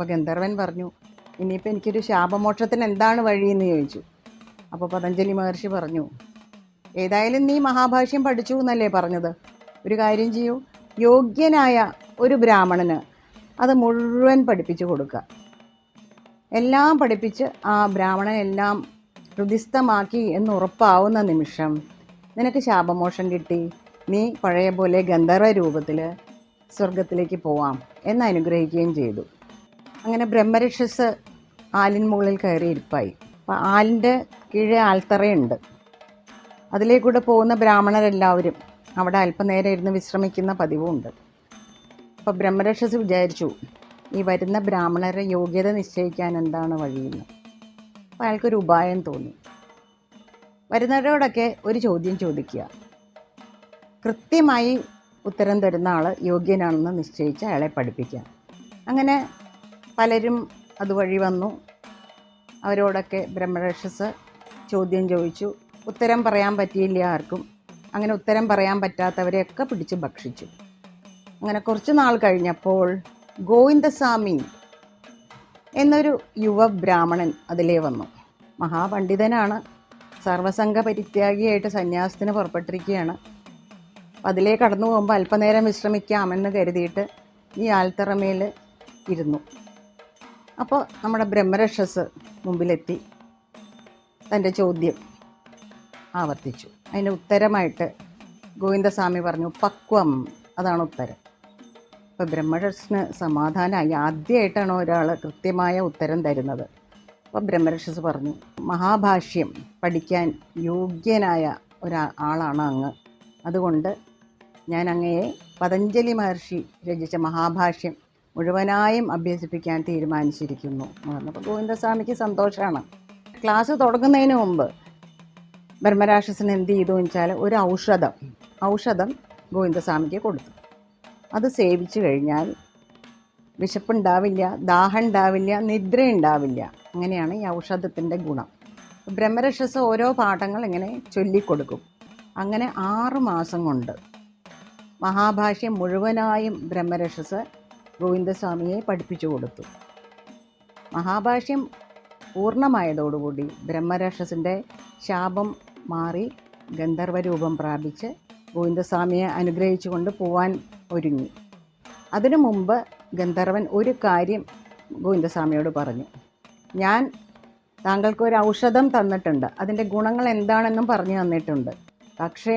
അപ്പോൾ ഗന്ധർവൻ പറഞ്ഞു ഇനിയിപ്പോൾ എനിക്കൊരു ശാപമോക്ഷത്തിന് എന്താണ് വഴിയെന്ന് ചോദിച്ചു. അപ്പോൾ പതഞ്ജലി മഹർഷി പറഞ്ഞു ഏതായാലും നീ മഹാഭാഷ്യം പഠിച്ചു എന്നല്ലേ പറഞ്ഞത്? ഒരു കാര്യം ചെയ്യൂ യോഗ്യനായ ഒരു ബ്രാഹ്മണന് അത് മുഴുവൻ പഠിപ്പിച്ചു കൊടുക്കുക. എല്ലാം പഠിപ്പിച്ച് ആ ബ്രാഹ്മണൻ എല്ലാം ഹൃദിസ്ഥമാക്കി എന്ന് ഉറപ്പാവുന്ന നിമിഷം നിനക്ക് ശാപമോഷം കിട്ടി. നീ പഴയ പോലെ ഗന്ധർവ രൂപത്തിൽ സ്വർഗത്തിലേക്ക് പോവാം എന്ന് അനുഗ്രഹിക്കുകയും ചെയ്തു. അങ്ങനെ ബ്രഹ്മരക്ഷസ് ആലിൻ മുകളിൽ കയറി ഇരിപ്പായി. അപ്പം ആലിന്റെ കീഴെ ആൽത്തറയുണ്ട്. അതിലേക്കൂടെ പോകുന്ന ബ്രാഹ്മണരെല്ലാവരും അവിടെ അല്പനേരം ഇരുന്ന് വിശ്രമിക്കുന്ന പതിവുമുണ്ട് അപ്പോൾ ബ്രഹ്മരക്ഷസ് വിചാരിച്ചു ഈ വരുന്ന ബ്രാഹ്മണരെ യോഗ്യത നിശ്ചയിക്കാൻ എന്താണ് വഴിയെന്ന്? അപ്പോൾ അയാൾക്കൊരു ഉപായം തോന്നി. വരുന്നവരോടൊക്കെ ഒരു ചോദ്യം ചോദിക്കുക. കൃത്യമായി ഉത്തരം തരുന്ന ആൾ യോഗ്യനാണെന്ന് നിശ്ചയിച്ച് അയാളെ പഠിപ്പിക്കുക. അങ്ങനെ പലരും അതുവഴി വന്നു. അവരോടൊക്കെ ബ്രഹ്മരക്ഷസ് ചോദ്യം ചോദിച്ചു. ഉത്തരം പറയാൻ പറ്റിയില്ല ആർക്കും. അങ്ങനെ ഉത്തരം പറയാൻ പറ്റാത്തവരെയൊക്കെ പിടിച്ച് ഭക്ഷിച്ചു. അങ്ങനെ കുറച്ച് നാൾ കഴിഞ്ഞപ്പോൾ ഗോവിന്ദസ്വാമി എന്നൊരു യുവ ബ്രാഹ്മണൻ അതിലേ വന്നു. മഹാപണ്ഡിതനാണ്. സർവസംഘ പരിത്യാഗിയായിട്ട് സന്യാസത്തിന് പുറപ്പെട്ടിരിക്കുകയാണ്. അതിലേ കടന്നു പോകുമ്പോൾ അല്പനേരം വിശ്രമിക്കാമെന്ന് കരുതിയിട്ട് ഈ ആൽത്തറമേൽ ഇരുന്നു. അപ്പോൾ നമ്മുടെ ബ്രഹ്മരക്ഷസ് മുമ്പിലെത്തി. തന്റെ ചോദ്യം ആവർത്തിച്ചു. അതിന് ഉത്തരമായിട്ട് ഗോവിന്ദസ്വാമി പറഞ്ഞു പക്വം. അതാണ് ഉത്തരം. അപ്പോൾ ബ്രഹ്മരക്ഷന് സമാധാനമായി ആദ്യമായിട്ടാണ് ഒരാൾ കൃത്യമായ ഉത്തരം തരുന്നത്. അപ്പോൾ ബ്രഹ്മരക്ഷസ് പറഞ്ഞു മഹാഭാഷ്യം പഠിക്കാൻ യോഗ്യനായ ഒരാ ആളാണ് അങ്ങ്. അതുകൊണ്ട് ഞാൻ അങ്ങയെ പതഞ്ജലി മഹർഷി രചിച്ച മഹാഭാഷ്യം മുഴുവനായും അഭ്യസിപ്പിക്കാൻ തീരുമാനിച്ചിരിക്കുന്നു. പറഞ്ഞപ്പോൾ ഗോവിന്ദസ്വാമിക്ക് സന്തോഷമാണ് ക്ലാസ് തുടങ്ങുന്നതിന് മുമ്പ് ബ്രഹ്മരാക്ഷസൻ എന്ത് ചെയ്തു എന്ന് വെച്ചാൽ ഒരു ഔഷധം ഔഷധം ഗോവിന്ദസ്വാമിക്ക് കൊടുത്തു. അത് സേവിച്ചു കഴിഞ്ഞാൽ വിശപ്പുണ്ടാവില്ല ദാഹം ഉണ്ടാവില്ല നിദ്ര ഉണ്ടാവില്ല അങ്ങനെയാണ് ഈ ഔഷധത്തിന്റെ ഗുണം. ബ്രഹ്മരക്ഷസ് ഓരോ പാഠങ്ങൾ ഇങ്ങനെ ചൊല്ലിക്കൊടുക്കും. അങ്ങനെ ആറ് മാസം കൊണ്ട് മഹാഭാഷ്യം മുഴുവനായും ബ്രഹ്മരക്ഷസ് ഗോവിന്ദസ്വാമിയെ പഠിപ്പിച്ചു കൊടുത്തു. മഹാഭാഷ്യം പൂർണമായതോടുകൂടി ബ്രഹ്മരാക്ഷസിന്റെ ശാപം മാറി ഗന്ധർവരൂപം പ്രാപിച്ച് ഗോവിന്ദസ്വാമിയെ അനുഗ്രഹിച്ചുകൊണ്ട് പോവാൻ ഒരുങ്ങി. അതിനു മുമ്പ് ഗന്ധർവൻ ഒരു കാര്യം ഗോവിന്ദസ്വാമിയോട് പറഞ്ഞു. ഞാൻ താങ്കൾക്ക് ഒരു ഔഷധം തന്നിട്ടുണ്ട്. അതിന്റെ ഗുണങ്ങൾ എന്താണെന്നും പറഞ്ഞു തന്നിട്ടുണ്ട്. പക്ഷേ